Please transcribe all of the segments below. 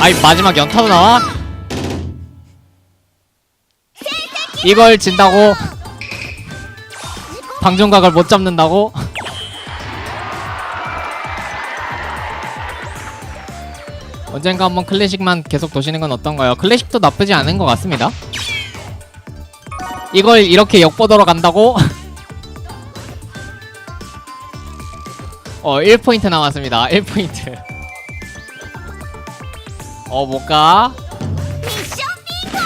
아이 마지막 연타도 나와? 이걸 진다고 방종각을 못 잡는다고? 언젠가 한번 클래식만 계속 도시는 건 어떤가요? 클래식도 나쁘지 않은 것 같습니다. 이걸 이렇게 역보도로 간다고? 어, 1포인트 남았습니다. 1포인트. 어, 못 가? 미션 빙고!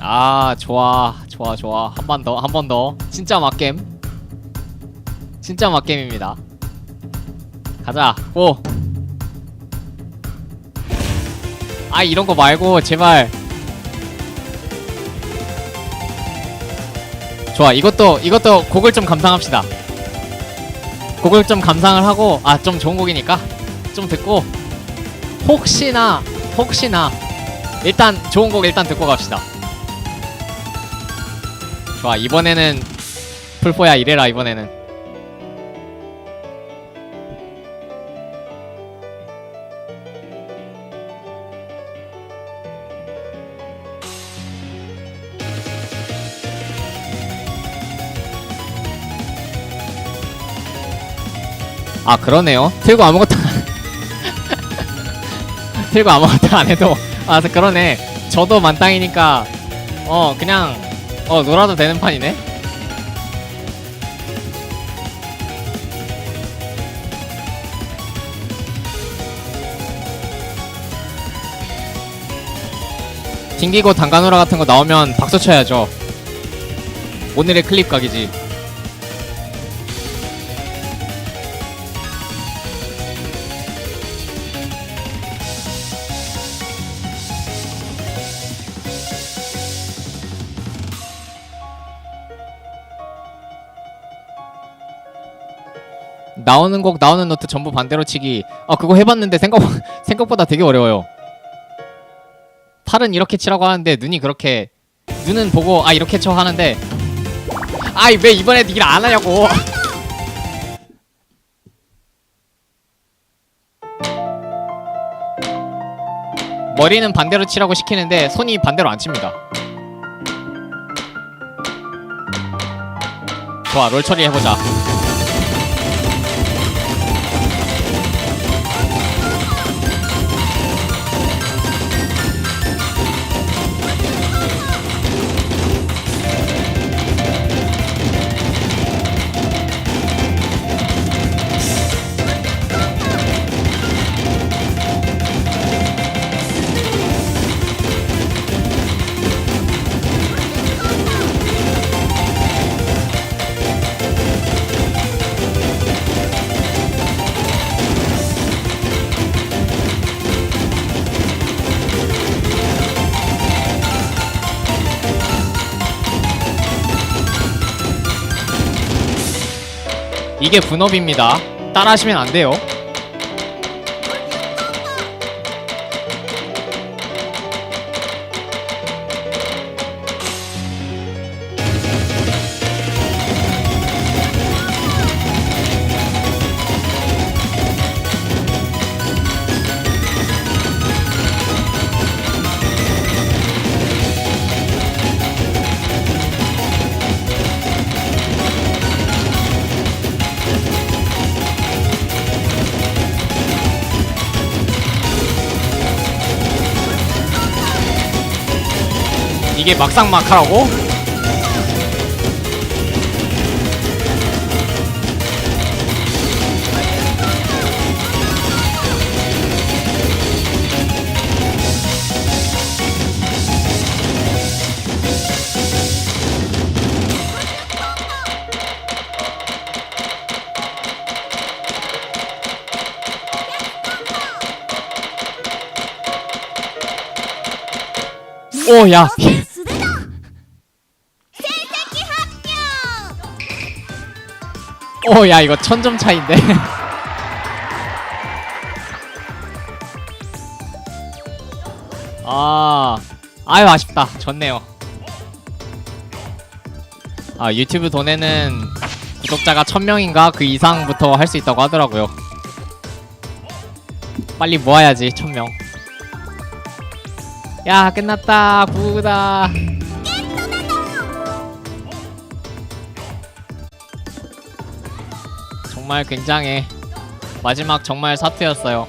아, 좋아. 좋아, 좋아. 한 번 더, 한 번 더. 진짜 막겜. 진짜 막겜입니다. 가자. 고! 아, 이런 거 말고, 제발. 좋아, 이것도, 이것도 곡을 좀 감상합시다. 곡을 좀 감상을 하고, 아, 좀 좋은 곡이니까. 좀 듣고, 혹시나, 혹시나, 일단, 좋은 곡 일단 듣고 갑시다. 좋아 이번에는 풀포야 이래라 이번에는 아 그러네요. 틀고 아무것도 안- 틀고 아무것도 안 해도 아 그러네. 저도 만땅이니까 어 그냥 어 놀아도 되는 판이네. 튕기고 단가노라 같은 거 나오면 박수 쳐야죠. 오늘의 클립 각이지 나오는 곡 나오는 노트 전부 반대로 치기. 아 그거 해봤는데 생각 생각보다 되게 어려워요. 팔은 이렇게 치라고 하는데 눈이 그렇게 눈은 보고 아 이렇게 쳐 하는데. 아이 왜 이번에 일 안 하냐고. 머리는 반대로 치라고 시키는데 손이 반대로 안 칩니다. 좋아 롤 처리 해보자 이게 분업입니다. 따라하시면 안 돼요. 이게 막상 막하라고? 오, 야. 오, 야, 이거 천 점 차인데. 아, 아유, 아쉽다. 졌네요. 아, 유튜브 돈에는 구독자가 천명인가그 이상부터 할 수 있다고 하더라고요. 빨리 모아야지, 천명 야, 끝났다. 구구다. 정말 굉장해. 마지막 정말 사태였어요.